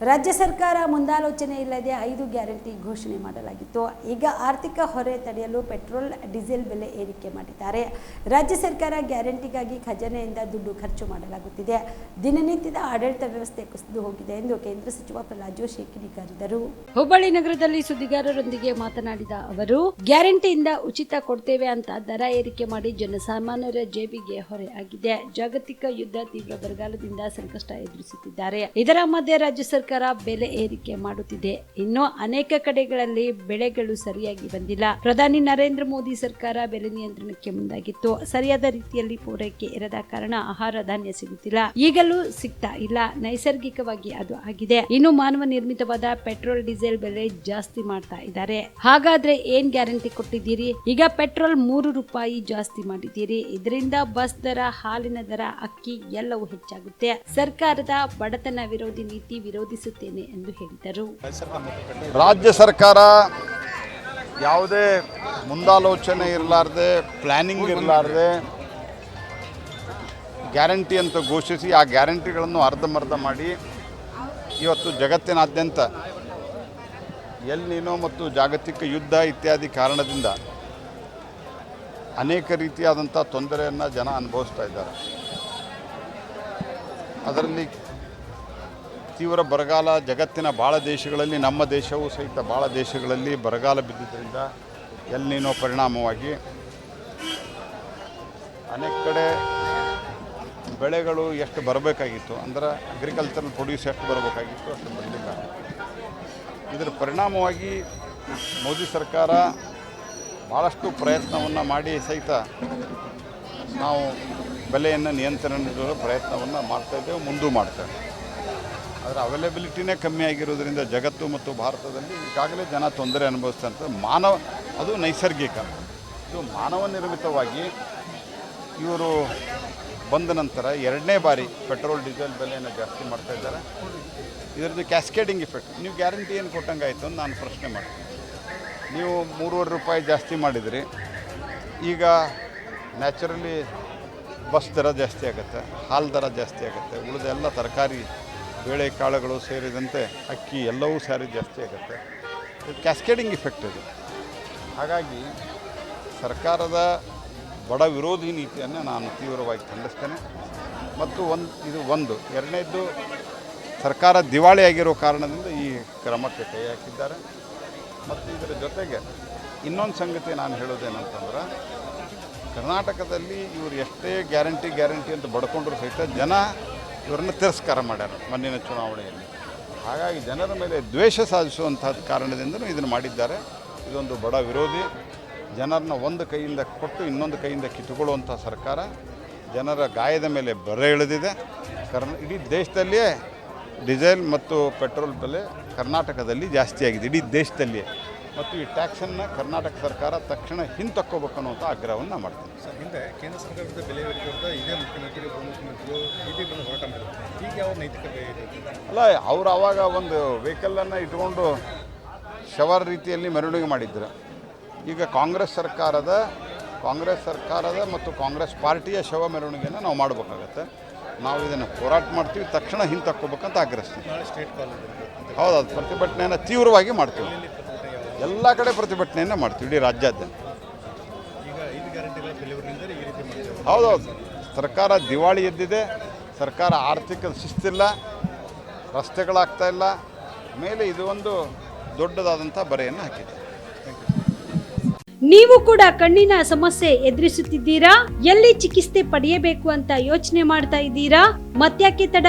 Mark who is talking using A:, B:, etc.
A: ರಾಜ್ಯ ಸರ್ಕಾರ ಮುಂದಾಲೋಚನೆ ಇಲ್ಲದೆ ಐದು ಗ್ಯಾರಂಟಿ ಘೋಷಣೆ ಮಾಡಲಾಗಿತ್ತು. ಈಗ ಆರ್ಥಿಕ ಹೊರೆ ತಡೆಯಲು ಪೆಟ್ರೋಲ್, ಡೀಸೆಲ್ ಬೆಲೆ ಏರಿಕೆ ಮಾಡಿದ್ದಾರೆ. ರಾಜ್ಯ ಸರ್ಕಾರ ಗ್ಯಾರಂಟಿಗಾಗಿ ಖಜಾನೆಯಿಂದ ದುಡ್ಡು ಖರ್ಚು ಮಾಡಲಾಗುತ್ತಿದೆ. ದಿನನಿತ್ಯದ ಆಡಳಿತ ವ್ಯವಸ್ಥೆ ಕುಸಿದು ಹೋಗಿದೆ ಎಂದು ಕೇಂದ್ರ ಸಚಿವ ಪ್ರಹ್ಲಾದ್ ಜೋಶಿ ಕಿಡಿಕಾರಿದರು. ಹುಬ್ಬಳ್ಳಿ ನಗರದಲ್ಲಿ ಸುದ್ದಿಗಾರರೊಂದಿಗೆ ಮಾತನಾಡಿದ ಅವರು, ಗ್ಯಾರಂಟಿಯಿಂದ ಉಚಿತ ಕೊಡ್ತೇವೆ ಅಂತ ದರ ಏರಿಕೆ ಮಾಡಿ ಜನಸಾಮಾನ್ಯರ ಜೇಬಿಗೆ ಹೊರೆ ಆಗಿದೆ. ಜಾಗತಿಕ ಯುದ್ಧ ತೀವ್ರ ಬರಗಾಲದಿಂದ ಸಂಕಷ್ಟ ಎದುರಿಸುತ್ತಿದ್ದಾರೆ. ಇದರ ಮಧ್ಯೆ ರಾಜ್ಯ ಸರ್ಕಾರ ಬೆಲೆ ಏರಿಕೆ ಮಾಡುತ್ತಿದೆ. ಇನ್ನು ಅನೇಕ ಕಡೆಗಳಲ್ಲಿ ಬೆಳೆಗಳು ಸರಿಯಾಗಿ ಬಂದಿಲ್ಲ. ಪ್ರಧಾನಿ ನರೇಂದ್ರ ಮೋದಿ ಸರ್ಕಾರ ಬೆಲೆ ನಿಯಂತ್ರಣಕ್ಕೆ ಮುಂದಾಗಿತ್ತು. ಸರಿಯಾದ ರೀತಿಯಲ್ಲಿ ಪೂರೈಕೆ ಇರದ ಕಾರಣ ಆಹಾರ ಧಾನ್ಯ ಸಿಗುತ್ತಿಲ್ಲ. ಈಗಲೂ ಸಿಗ್ತಾ ಇಲ್ಲ. ನೈಸರ್ಗಿಕವಾಗಿ ಅದು ಆಗಿದೆ. ಇನ್ನು ಮಾನವ ನಿರ್ಮಿತವಾದ ಪೆಟ್ರೋಲ್, ಡೀಸೆಲ್ ಬೆಲೆ ಜಾಸ್ತಿ ಮಾಡ್ತಾ ಇದ್ದಾರೆ. ಹಾಗಾದ್ರೆ ಏನ್ ಗ್ಯಾರಂಟಿ ಕೊಟ್ಟಿದ್ದೀರಿ? ಈಗ ಪೆಟ್ರೋಲ್ ಮೂರು ರೂಪಾಯಿ ಜಾಸ್ತಿ ಮಾಡಿದ್ದೀರಿ. ಇದರಿಂದ ಬಸ್ ದರ, ಹಾಲಿನ ದರ, ಅಕ್ಕಿ ಎಲ್ಲವೂ ಹೆಚ್ಚಾಗುತ್ತೆ. ಸರ್ಕಾರದ ಬಡತನ ವಿರೋಧಿ ನೀತಿ ವಿರೋಧಿಸುತ್ತೇನೆ ಎಂದು ಹೇಳಿದರು.
B: ರಾಜ್ಯ ಸರ್ಕಾರ ಯಾವುದೇ ಮುಂದಾಲೋಚನೆ ಇರಲಾರ್ದೆ ಪ್ಲ್ಯಾನಿಂಗ್ ಇರಲಾರ್ದೆ, ಗ್ಯಾರಂಟಿ ಅಂತ ಘೋಷಿಸಿ ಆ ಗ್ಯಾರಂಟಿಗಳನ್ನು ಅರ್ಧಮರ್ಧ ಮಾಡಿ ಇವತ್ತು ಜಗತ್ತಿನಾದ್ಯಂತ ಎಲ್ ನೀನೋ ಮತ್ತು ಜಾಗತಿಕ ಯುದ್ಧ ಇತ್ಯಾದಿ ಕಾರಣದಿಂದ ಅನೇಕ ರೀತಿಯಾದಂಥ ತೊಂದರೆಯನ್ನು ಜನ ಅನುಭವಿಸ್ತಾ ಇದ್ದಾರೆ. ಅದರಲ್ಲಿ ತೀವ್ರ ಬರಗಾಲ ಜಗತ್ತಿನ ಭಾಳ ದೇಶಗಳಲ್ಲಿ, ನಮ್ಮ ದೇಶವೂ ಸಹಿತ ಭಾಳ ದೇಶಗಳಲ್ಲಿ ಬರಗಾಲ ಬಿದ್ದಿದ್ದರಿಂದ ಎಲ್ಲಿನೋ ಪರಿಣಾಮವಾಗಿ ಅನೇಕ ಕಡೆ ಬೆಳೆಗಳು ಎಷ್ಟು ಬರಬೇಕಾಗಿತ್ತು ಅಂದ್ರೆ ಅಗ್ರಿಕಲ್ಚರಲ್ ಪ್ರೊಡ್ಯೂಸ್ ಎಷ್ಟು ಬರಬೇಕಾಗಿತ್ತು ಅಷ್ಟು ಬರಲಿಲ್ಲ ಇದರ ಪರಿಣಾಮವಾಗಿ ಮೋದಿ ಸರ್ಕಾರ ಭಾಳಷ್ಟು ಪ್ರಯತ್ನವನ್ನು ಮಾಡಿ ಸಹಿತ ನಾವು ಬೆಲೆಯನ್ನು ನಿಯಂತ್ರಣ ಪ್ರಯತ್ನವನ್ನು ಮಾಡ್ತಾಯಿದ್ದೇವೆ ಮುಂದೂ ಮಾಡ್ತೇವೆ ಅದರ ಅವೈಲೇಬಿಲಿಟಿನೇ ಕಮ್ಮಿ ಆಗಿರೋದ್ರಿಂದ ಜಗತ್ತು ಮತ್ತು ಭಾರತದಲ್ಲಿ ಈಗಾಗಲೇ ಜನ ತೊಂದರೆ ಅನುಭವಿಸ್ತಂತ ಮಾನವ, ಅದು ನೈಸರ್ಗಿಕ. ಇದು ಮಾನವ ನಿರ್ಮಿತವಾಗಿ ಇವರು ಬಂದ ನಂತರ ಎರಡನೇ ಬಾರಿ ಪೆಟ್ರೋಲ್, ಡೀಸೆಲ್ ಬೆಲೆಯನ್ನು ಜಾಸ್ತಿ ಮಾಡ್ತಾ ಇದ್ದಾರೆ. ಇದರದ್ದು ಕ್ಯಾಸ್ಕೇಡಿಂಗ್ ಇಫೆಕ್ಟ್ ನೀವು ಗ್ಯಾರಂಟಿ ಏನು ಕೊಟ್ಟಂಗೆ ಅಂತ ನಾನು ಪ್ರಶ್ನೆ ಮಾಡ್ತೀನಿ. ನೀವು ಮೂರುವರೆ ರೂಪಾಯಿ ಜಾಸ್ತಿ ಮಾಡಿದಿರಿ. ಈಗ ನ್ಯಾಚುರಲಿ ಬಸ್ ದರ ಜಾಸ್ತಿ ಆಗುತ್ತೆ, ಹಾಲು ದರ ಜಾಸ್ತಿ ಆಗುತ್ತೆ ಉಳಿದೆಲ್ಲ ತರಕಾರಿ ಬೇಳೆ ಕಾಳುಗಳು ಸೇರಿದಂತೆ ಅಕ್ಕಿ ಎಲ್ಲವೂ ಸೇರಿ ಜಾಸ್ತಿ ಆಗುತ್ತೆ. ಇದು ಕ್ಯಾಸ್ಕೇಡಿಂಗ್ ಇಫೆಕ್ಟ್ ಇದು. ಹಾಗಾಗಿ ಸರ್ಕಾರದ ಬಡ ವಿರೋಧಿ ನೀತಿಯನ್ನು ನಾನು ತೀವ್ರವಾಗಿ ಖಂಡಿಸ್ತೇನೆ. ಮತ್ತು ಒಂದು, ಇದು ಒಂದು. ಎರಡನೇದ್ದು, ಸರ್ಕಾರ ದಿವಾಳಿ ಆಗಿರೋ ಕಾರಣದಿಂದ ಈ ಕ್ರಮಕ್ಕೆ ಕೈ ಹಾಕಿದ್ದಾರೆ. ಮತ್ತು ಇದರ ಜೊತೆಗೆ ಇನ್ನೊಂದು ಸಂಗತಿ ನಾನು ಹೇಳೋದೇನಂತಂದ್ರೆ, ಕರ್ನಾಟಕದಲ್ಲಿ ಇವರು ಎಷ್ಟೇ ಗ್ಯಾರಂಟಿ ಗ್ಯಾರಂಟಿ ಅಂತ ಬಡ್ಕೊಂಡ್ರು ಸಹಿತ ಜನ ಇವರನ್ನು ತಿರಸ್ಕಾರ ಮಾಡ್ಯಾರ ಮಣ್ಣಿನ ಚುನಾವಣೆಯಲ್ಲಿ. ಹಾಗಾಗಿ ಜನರ ಮೇಲೆ ದ್ವೇಷ ಸಾಧಿಸುವಂಥ ಕಾರಣದಿಂದಲೂ ಇದನ್ನು ಮಾಡಿದ್ದಾರೆ. ಇದೊಂದು ಬಡ ವಿರೋಧಿ. ಜನರನ್ನ ಒಂದು ಕೈಯಿಂದ ಕೊಟ್ಟು ಇನ್ನೊಂದು ಕೈಯಿಂದ ಕಿತ್ತುಕೊಳ್ಳುವಂಥ ಸರ್ಕಾರ ಜನರ ಗಾಯದ ಮೇಲೆ ಬರೆ ಇಳಿದಿದೆ ಕರ್ನ ಇಡೀ ದೇಶದಲ್ಲಿಯೇ ಡೀಸೆಲ್ ಮತ್ತು ಪೆಟ್ರೋಲ್ ಬೆಲೆ ಕರ್ನಾಟಕದಲ್ಲಿ ಜಾಸ್ತಿ ಆಗಿದೆ ಇಡೀ ದೇಶದಲ್ಲಿಯೇ. ಮತ್ತು ಈ ಟ್ಯಾಕ್ಸನ್ನು ಕರ್ನಾಟಕ ಸರ್ಕಾರ ತಕ್ಷಣ ಹಿಂತಕ್ಕೋಬೇಕು ಅನ್ನುವಂಥ ಆಗ್ರಹವನ್ನು ಮಾಡ್ತೀನಿ.
C: ಸರ್ ಹಿಂದೆ ಕೇಂದ್ರ ಸರ್ಕಾರದ ಬೆಲೆ ವಿರುದ್ಧ ಇದೇ ಮುಖ್ಯಮಂತ್ರಿ ಉಪಮುಖ್ಯಮಂತ್ರಿಗಳು ಇದೇ ಬಂದು ಹೋರಾಟ ಮಾಡಿದ್ರು ಈಗ ಯಾವ ನೈತಿಕತೆ ಇದೆ?
B: ಅಲ್ಲ ಅವ್ರು ಆವಾಗ ಒಂದು ವೆಹಿಕಲನ್ನು ಇಟ್ಕೊಂಡು ಶವರ್ ರೀತಿಯಲ್ಲಿ ಮೆರವಣಿಗೆ ಮಾಡಿದ್ರು. ಈಗ ಕಾಂಗ್ರೆಸ್ ಸರ್ಕಾರದ ಕಾಂಗ್ರೆಸ್ ಸರ್ಕಾರದ ಮತ್ತು ಕಾಂಗ್ರೆಸ್ ಪಾರ್ಟಿಯ ಶವ ಮೆರವಣಿಗೆಯನ್ನು ನಾವು ಮಾಡಬೇಕಾಗತ್ತೆ. ನಾವು ಇದನ್ನು ಹೋರಾಟ ಮಾಡ್ತೀವಿ ತಕ್ಷಣ ಹಿಂತಕ್ಕೋಬೇಕಂತ ಆಗ್ರಹಿಸ್ತೀವಿ ಹೌದು ಅದು ಪ್ರತಿಭಟನೆಯನ್ನು ತೀವ್ರವಾಗಿ ಮಾಡ್ತೀವಿ. ಎಲ್ಲ ಕಡೆ ಪ್ರತಿಭಟನೆಯನ್ನು ಮಾಡ್ತೀವಿ ಇಡೀ ರಾಜ್ಯಾದ್ಯಂತ.
C: ಈಗ ಐದು ಗ್ಯಾರಂಟಿಗಳ ಬೆಲೆವರಿಂದ ಈ ರೀತಿ ಮಾಡ್ತೇವೆ
B: ಹೌದೌದು. ಸರ್ಕಾರ ದಿವಾಳಿ ಎದ್ದಿದೆ ಸರ್ಕಾರ ಆರ್ಥಿಕ ಶಿಸ್ತಿಲ್ಲ ರಸ್ತೆಗಳಾಗ್ತಾ ಇಲ್ಲ ಮೇಲೆ ಇದು ಒಂದು ದೊಡ್ಡದಾದಂಥ ಬರೆಯನ್ನು ಹಾಕಿದೆ.
A: ನೀವು ಕೂಡ ಕಣ್ಣಿನ ಸಮಸ್ಯೆ ಎದುರಿಸುತ್ತಿದ್ದೀರಾ? ಎಲ್ಲಿ ಚಿಕಿತ್ಸೆ ಪಡೆಯಬೇಕು ಅಂತ ಯೋಚನೆ ಮಾಡ್ತಾ ಇದ್ದೀರಾ? ಮತ್ಯಾಕೆ ತಡ?